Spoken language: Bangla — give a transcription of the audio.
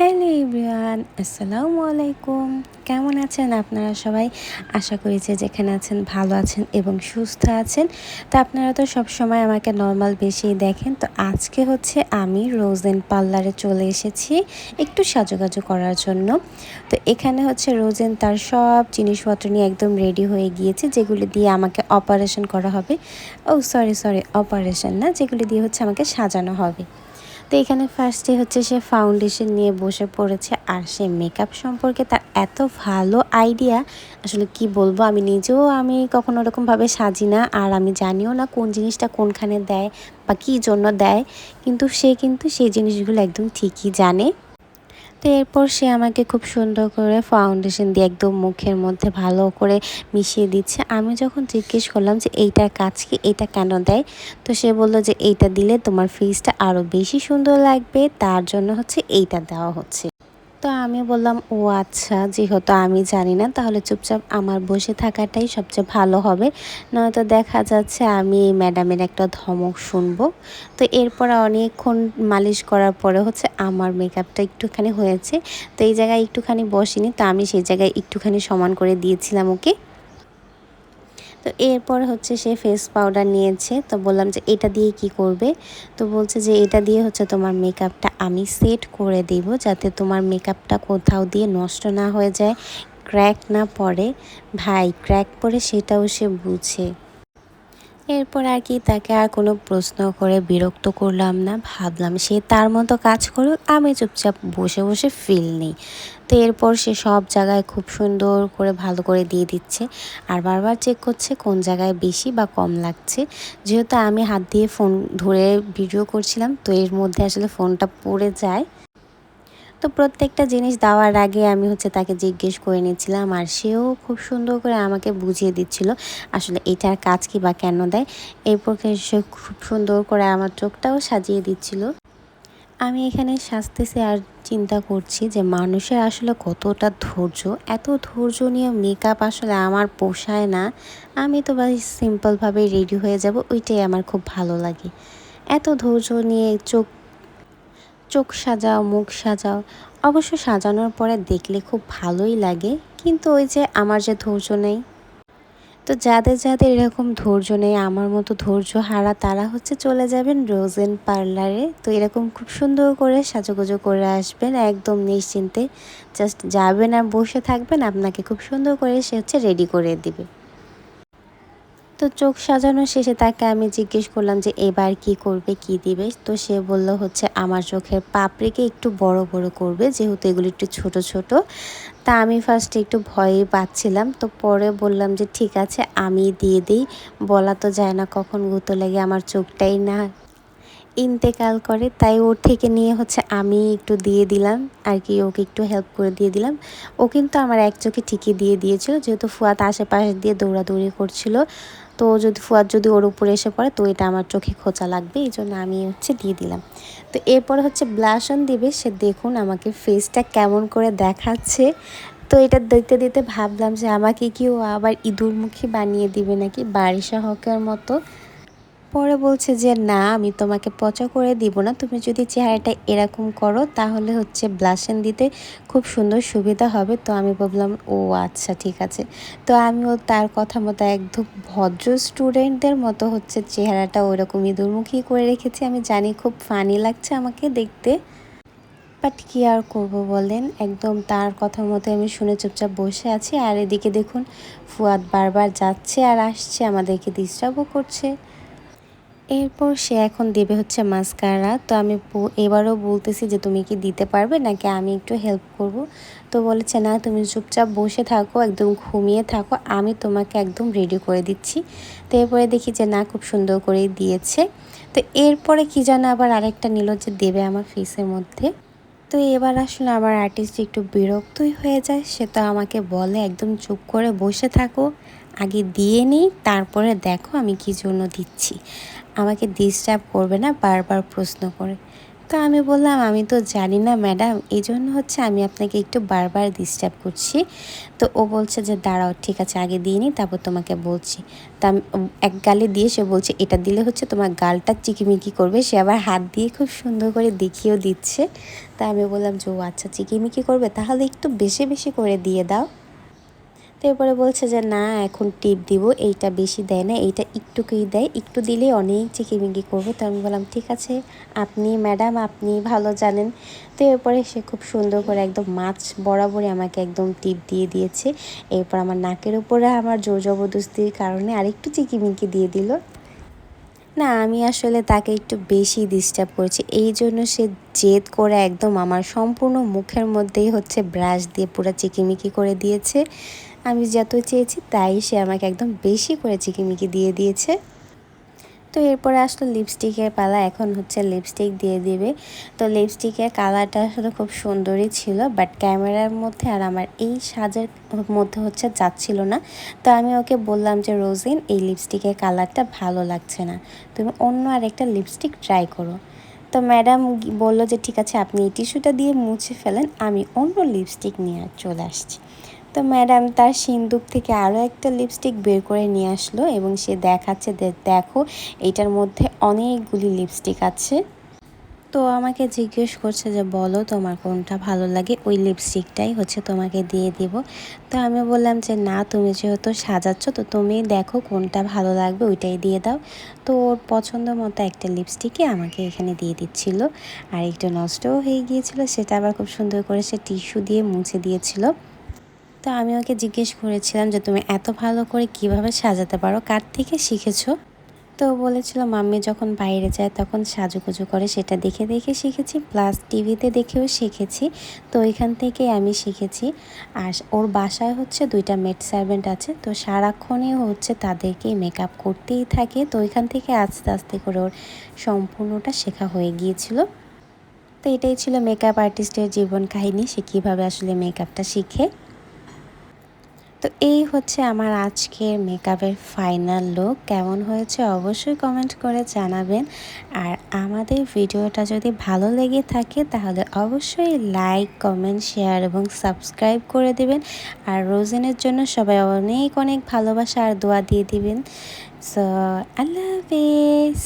হ্যালো এভরিওয়ান, আসসালামু আলাইকুম। কেমন আছেন আপনারা সবাই? আশা করি যে যেখানে আছেন ভালো আছেন এবং সুস্থ আছেন। তো আপনারা তো সব সময় আমাকে নর্মাল বেশি দেখেন। তো আজকে হচ্ছে আমি রোজ রোজেন পার্লারে চলে এসেছি একটু সাজুগাজু করার জন্য। তো এখানে হচ্ছে রোজেন তার সব জিনিসপত্র নিয়ে একদম রেডি হয়ে গিয়েছে, যেগুলি দিয়ে আমাকে অপারেশন করা হবে। ও সরি সরি অপারেশন না, যেগুলি দিয়ে হচ্ছে আমাকে সাজানো হবে। তো এখানে ফার্স্টে হচ্ছে সে ফাউন্ডেশন নিয়ে বসে পড়েছে আর সে মেকআপ সম্পর্কে তার এত ভালো আইডিয়া আসলে কি বলব? আমি নিজেও আমি কখনো ওরকমভাবে সাজি না আর আমি জানিও না কোন জিনিসটা কোনখানে দেয় বা কী জন্য দেয়। কিন্তু সে কিন্তু সেই জিনিসগুলো একদম ঠিকই জানে। তো এরপর সে আমাকে খুব সুন্দর করে ফাউন্ডেশন দিয়ে একদম মুখের মধ্যে ভালো করে মিশিয়ে দিচ্ছে। আমি যখন জিজ্ঞেস করলাম যে এইটার কাজ কি? এটা কেন দেয়? তো সে বলল যে, এইটা দিলে তোমার ফেসটা আরও বেশি সুন্দর লাগবে। তার জন্য হচ্ছে এইটা দেওয়া হচ্ছে। তো আমি বললাম, ও আচ্ছা যেহেতু আমি জানি না, তাহলে চুপচাপ আমার বসে থাকাটাই সবচেয়ে ভালো হবে। নয়তো দেখা যাচ্ছে আমি এই ম্যাডামের একটা ধমক শুনব। তো এরপর অনেকক্ষণ মালিশ করার পরে হচ্ছে আমার মেকআপটা একটুখানি হয়েছে। তো এই জায়গায় একটুখানি বসিনি, তো আমি সেই জায়গায় একটুখানি সমান করে দিয়েছিলাম ওকে। তো এরপর হচ্ছে সে ফেস পাউডার নিয়েছে। তো বললাম যে, এটা দিয়ে কি করবে? তো বলছে যে, এটা দিয়ে হচ্ছে তোমার মেকআপটা আমি সেট করে দেব যাতে তোমার মেকআপটা কোথাও দিয়ে নষ্ট না হয়ে যায় ক্র্যাক না পড়ে। ভাই ক্র্যাক পড়ে সেটাও সে বুঝে। এরপর আর কি তাকে আর কোনো প্রশ্ন করে বিরক্ত করলাম না। ভাবলাম সে তার মতো কাজ করুক, আমি চুপচাপ বসে বসে ফিল নিই। তো এরপর সে সব জায়গায় খুব সুন্দর করে ভালো করে দিয়ে দিচ্ছে আর বারবার চেক করছে কোন জায়গায় বেশি বা কম লাগছে। যেহেতু আমি হাত দিয়ে ফোন ধরে ভিডিও করছিলাম, তো এর মধ্যে আসলে ফোনটা পড়ে যায়। তো প্রত্যেকটা জিনিস দেওয়ার আগে আমি হচ্ছে তাকে জিজ্ঞেস করে নিচ্ছিলাম, আর সেও খুব সুন্দর করে আমাকে বুঝিয়ে দিচ্ছিল আসলে এটার কাজ কি বা কেন দেয়। এরপর সে খুব সুন্দর করে আমার চোখটাও সাজিয়ে দিচ্ছিল। আমি এখানে সাজতেছি আর চিন্তা করছি যে মানুষের আসলে কতটা ধৈর্য। এত ধৈর্য নিয়ে মেকআপ আসলে আমার পোষায় না। আমি তো বা সিম্পলভাবে রেডি হয়ে যাব, ওইটাই আমার খুব ভালো লাগে। এত ধৈর্য নিয়ে চোখ চোখ সাজাও, মুখ সাজাও। অবশ্য সাজানোর পরে দেখলে খুব ভালোই লাগে। কিন্তু ওই যে আমার যে ধৈর্য নেই। তো যাদের যাদের এরকম ধৈর্য নেই, আমার মতো ধৈর্য হারা, তারা হচ্ছে চলে যাবেন রোজেন পার্লারে তো এরকম খুব সুন্দর করে সাজুগুজো করে আসবেন একদম নিশ্চিন্তে। জাস্ট যাবেন আর বসে থাকবেন, আপনাকে খুব সুন্দর করে সে হচ্ছে রেডি করে দিবে। তো চোখ সাজানো শেষে তাকে আমি জিজ্ঞেস করলাম যে, এবার কি করবে, কি দিবে? তো সে বলল হচ্ছে, আমার চোখের পাপড়িকে একটু বড় বড় করবে, যেহেতু এগুলো একটু ছোট ছোট। তা আমি ফার্স্টে একটু ভয়ে পাচ্ছিলাম তো পরে বললাম যে, ঠিক আছে, আমি দিয়ে দিই। বলা তো যায় না কখন গুঁতো লাগে, আমার চোখটাই না ইন্তেকাল করে, তাই ওর থেকে নিয়ে হচ্ছে আমি একটু দিয়ে দিলাম, আর কি ওকে একটু হেল্প করে দিয়ে দিলাম। ও কিন্তু আমার এক চোখে ঠিকই দিয়ে দিয়েছিল, যেহেতু ফুয়াত আশেপাশে দিয়ে দৌড়াদৌড়ি করছিল। তো যদি ফুয়াদ যদি ওর উপরে এসে পড়ে, তো এটা আমার চোখে খোঁচা লাগবে, এই জন্য আমি হচ্ছে দিয়ে দিলাম। তো এরপর হচ্ছে ব্লাশন দিবে, সে দেখুন আমাকে ফেসটা কেমন করে দেখাচ্ছে। তো এটা দেখতে দিতে ভাবলাম যে, আমাকে কি ও আবার ইঁদুরমুখী বানিয়ে দিবে নাকি? বারিশা হকের মতো। পরে বলছে যে, না, আমি তোমাকে পচা করে দিব না। তুমি যদি চেহারাটা এরকম করো, তাহলে হচ্ছে ব্লাশন দিতে খুব সুন্দর সুবিধা হবে। তো আমি বললাম ও আচ্ছা ঠিক আছে। তো আমিও তার কথা মতো একদম ভদ্র স্টুডেন্টদের মতো হচ্ছে চেহারাটা ওইরকম ইঁদুরমুখী করে রেখেছি। আমি জানি খুব ফানি লাগছে আমাকে দেখতে। বাট কী আর করব বলেন? একদম তার কথা মতো আমি শুনে চুপচাপ বসে আছি। আর এদিকে দেখুন, ফুয়াদ বারবার যাচ্ছে আর আসছে। আমাদেরকে ডিস্টার্বও করছে। এরপর সে এখন দেবে হচ্ছে মাস্কারা। তো আমি এবারও বলতেছি যে তুমি কি দিতে পারবে নাকি আমি একটু হেল্প করব। তো বলেছে, না, তুমি চুপচাপ বসে থাকো, একদম ঘুমিয়ে থাকো, আমি তোমাকে একদম রেডি করে দিচ্ছি। তো এরপরে দেখি যে, না, খুব সুন্দর করেই দিয়েছে। তো এরপরে কি যেন আবার আরেকটা নিল যে দেবে আমার ফেসের মধ্যে। তো এবার আসলে আমার আর্টিস্ট একটু বিরক্তই হয়ে যায়। সে তো আমাকে বলে, একদম চুপ করে বসে থাকো। আগে দিয়ে নিই, তারপরে দেখো আমি কী জন্য দিচ্ছি। আমাকে ডিস্টার্ব করবে না, বারবার প্রশ্ন করে। তো আমি বললাম, আমি তো জানি না ম্যাডাম এই জন্য হচ্ছে আমি আপনাকে একটু বারবার ডিস্টার্ব করছি। তো ও বলছে যে, দাঁড়াও, ঠিক আছে, আগে দিয়ে নিই, তারপর তোমাকে বলছি। তা এক গালে দিয়ে সে বলছে, এটা দিলে হচ্ছে তোমার গালটা চিকিমিকি করবে। সে আবার হাত দিয়ে খুব সুন্দর করে দেখিয়েও দিচ্ছে। তা আমি বললাম যে, ও আচ্ছা চিকিমিকি করবে, তাহলে একটু বেশি বেশি করে দিয়ে দাও। তো এরপরে বলছে যে, না, এখন টিপ দিব, এইটা বেশি দেয় না, এইটা একটুকুই দেয়, একটু দিলেই অনেক চিকিমিকি করব। তো আমি বললাম, ঠিক আছে, আপনি, ম্যাডাম, আপনি ভালো জানেন। তো এরপরে সে খুব সুন্দর করে একদম মাছ বরাবরই আমাকে একদম টিপ দিয়ে দিয়েছে। এরপর আমার নাকের উপরে আমার জোর জবরদস্তির কারণে আরেকটু চিকিমিকি দিয়ে দিল। না, আমি আসলে তাকে একটু বেশি ডিস্টার্ব করছি। এই জন্য সে জেদ করে একদম আমার সম্পূর্ণ মুখের মধ্যেই হচ্ছে ব্রাশ দিয়ে পুরো চিকিমিকি করে দিয়েছে। আমি যত চেয়েছি তাই সে আমাকে একদম বেশি করে চিকিমিকি দিয়ে দিয়েছে। তো এরপরে আসলো লিপস্টিকের পালা, এখন হচ্ছে লিপস্টিক দিয়ে দিবে। তো লিপস্টিকের কালারটা আসলে খুব সুন্দরই ছিল বাট ক্যামেরার মধ্যে আর আমার এই সাজের মধ্যে হচ্ছে যাচ্ছিল না। তো আমি ওকে বললাম যে, রোজিন, এই লিপস্টিকের কালারটা ভালো লাগছে না। তুমি অন্য আর একটা লিপস্টিক ট্রাই করো। তো ম্যাডাম বলল যে, ঠিক আছে, আপনি এই টিস্যুটা দিয়ে মুছে ফেলেন, আমি অন্য লিপস্টিক নিয়ে চলে আসছি। তো ম্যাডাম তার সিন্দুক থেকে আরও একটা লিপস্টিক বের করে নিয়ে আসলো এবং সে দেখাচ্ছে দেখো, এটার মধ্যে অনেকগুলি লিপস্টিক আছে। তো আমাকে জিজ্ঞেস করছে যে, বলো তোমার কোনটা ভালো লাগে? ওই লিপস্টিকটাই হচ্ছে তোমাকে দিয়ে দিব। তো আমি বললাম যে, না, তুমি যেহেতু সাজাচ্ছ, তো তুমি দেখো কোনটা ভালো লাগবে, ওইটাই দিয়ে দাও। তো ওর পছন্দ মতো একটা লিপস্টিকই আমাকে এখানে দিয়ে দিচ্ছিল। আর একটু নষ্টও হয়ে গিয়েছিল, সেটা আবার খুব সুন্দর করে সে টিস্যু দিয়ে মুছে দিয়েছিল। তো আমি ওকে জিজ্ঞেস করেছিলাম যে, তুমি এত ভালো করে কীভাবে সাজাতে পারো? কার থেকে শিখেছো? তো বলেছিল, মাম্মি যখন বাইরে যায় তখন সাজুগুজু করে সেটা দেখে দেখে শিখেছি, প্লাস টিভিতে দেখেও শিখেছি। তো ওইখান থেকে আমি শিখেছি। আর ওর বাসায় হচ্ছে দুইটা মেড সার্ভেন্ট আছে। তো সারাক্ষণই হচ্ছে তাদেরকে মেকআপ করতেই থাকে। তো ওইখান থেকে আস্তে আস্তে করে ওর সম্পূর্ণটা শেখা হয়ে গিয়েছিল। তো এটাই ছিল মেকআপ আর্টিস্টের জীবন কাহিনী। সে কীভাবে আসলে মেকআপটা শিখে। তো এই হচ্ছে আমার আজকের মেকআপের ফাইনাল লুক। কেমন হয়েছে অবশ্যই কমেন্ট করে জানাবেন। আর আমাদের ভিডিওটা যদি ভালো লেগে থাকে, তাহলে অবশ্যই লাইক, কমেন্ট, শেয়ার এবং সাবস্ক্রাইব করে দেবেন। আর রোজেনের জন্য সবাই অনেক অনেক ভালোবাসা আর দোয়া দিয়ে দিবেন। সো আল্লাহ হাফিজ।